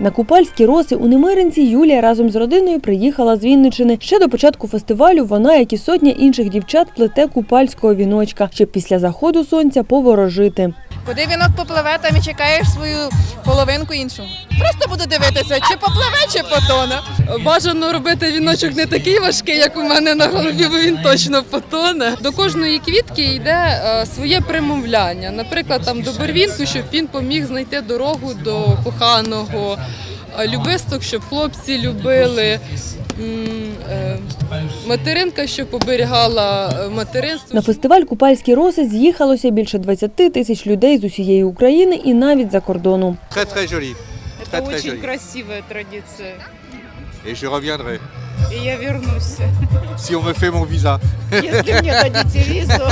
На купальські роси у Немиринці Юлія разом з родиною приїхала з Вінничини. Ще до початку фестивалю вона, як і сотня інших дівчат, плете купальського віночка, щоб після заходу сонця поворожити. Куди вінок попливе, там і чекаєш свою половинку іншу. Просто буду дивитися, чи попливе, чи потоне. Бажано робити віночок не такий важкий, як у мене на голові, бо він точно потоне. До кожної квітки йде е, своє примовляння. Наприклад, там до Борвінку, щоб він поміг знайти дорогу до коханого, е, любисток, щоб хлопці любили. Е, Материнка, щоб оберігала е, материнство. На фестиваль Купальські роси з'їхалося більше 20 тисяч людей з усієї України і навіть за кордону. Очень joli. красивая традиция. Et je reviendrai. И я вернусь, Si on me fait mon visa. если мне дадите визу.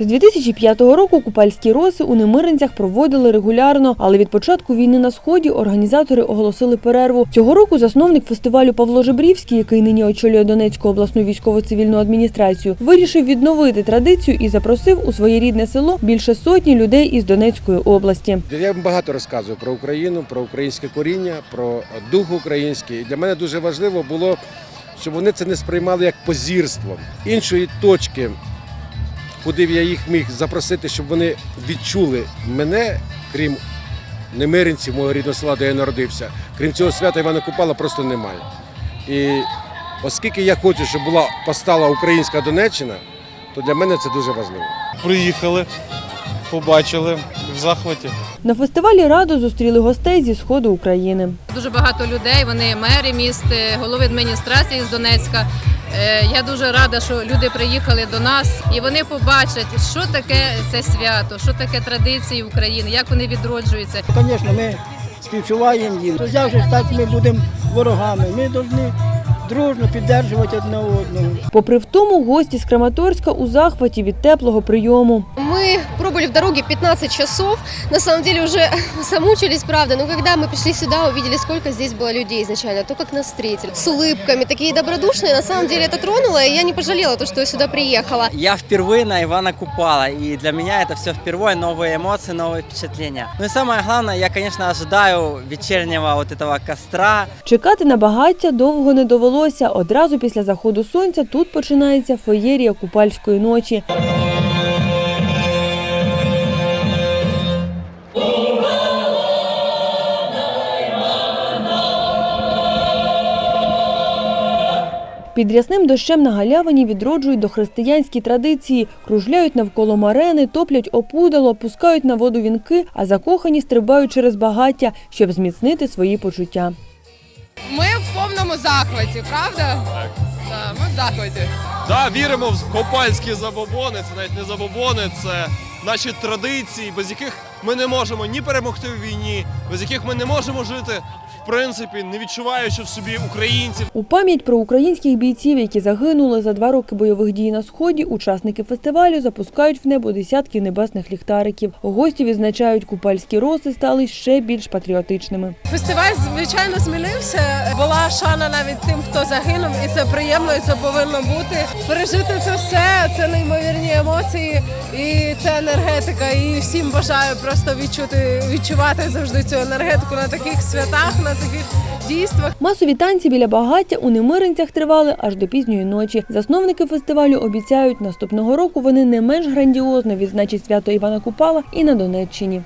З 2005 року купальські роси у Немиринцях проводили регулярно, але від початку війни на сході організатори оголосили перерву. Цього року засновник фестивалю Павло Жебрівський, який нині очолює Донецьку обласну військово-цивільну адміністрацію, вирішив відновити традицію і запросив у своє рідне село більше сотні людей із Донецької області. Я багато розказую про Україну, про українське коріння, про дух український. Для мене дуже важливо було, щоб вони це не сприймали як позірство. Іншої точки, куди б я їх міг запросити, щоб вони відчули мене, крім немиринців, мого рідного села, де я народився, крім цього свята Івана Купала, просто немає. І оскільки я хочу, щоб була постала українська Донеччина, то для мене це дуже важливо. Приїхали, побачили в захваті. На фестивалі радо зустріли гостей зі сходу України. Дуже багато людей, вони мери міст, е, голови адміністрації з Донецька. Е, Я дуже рада, що люди приїхали до нас і вони побачать, що таке це свято, що таке традиції України, як вони відроджуються. Звісно, ми співчуваємо їм. То ж так ми будемо ворогами? Ми повинні дружно підтримувати одне одного. Попри втому, гості з Краматорська у захваті від теплого прийому. Мы пробыли в дороге 15 часов. На самом деле уже замучились, правда. Но когда мы пришли сюда, увидели, сколько здесь было людей изначально, то, как нас встретили. С улыбками, такие добродушные. На самом деле это тронуло, и я не пожалела то, что я сюда приехала. Я впервые на Ивана Купала, и для меня это все впервые, новые эмоции, новые впечатления. Ну и самое главное, я, конечно, ожидаю вечернего вот этого костра, Чекати на багаття довго не довелося. Одразу після заходу сонця тут починається феєрія купальської ночі. Під рясним дощем на галявині відроджують дохристиянські традиції, кружляють навколо марени, топлять опудало, пускають на воду вінки, а закохані стрибають через багаття, щоб зміцнити свої почуття. Ми в повному захваті, правда? Так. ми в захваті. Да, віримо в копальські забобони. Це навіть не забобони, це наші традиції, без яких ми не можемо ні перемогти в війні, без яких ми не можемо жити, в принципі, не відчуваючи в собі українців. У пам'ять про українських бійців, які загинули за два роки бойових дій на сході, учасники фестивалю запускають в небо десятки небесних ліхтариків. Гості відзначають купальські роси стали ще більш патріотичними. Фестиваль, звичайно, змінився. Була шана навіть тим, хто загинув, і це приємно, і це повинно бути. Пережити це все, це неймовірні емоції, і це енергетика. І всім бажаю просто відчути, відчувати завжди цю енергетику на таких святах, на таких дійствах. Масові танці біля багаття у Немиринцях тривали аж до пізньої ночі. Засновники фестивалю обіцяють, наступного року вони не менш грандіозно відзначать свято Івана Купала і на Донеччині.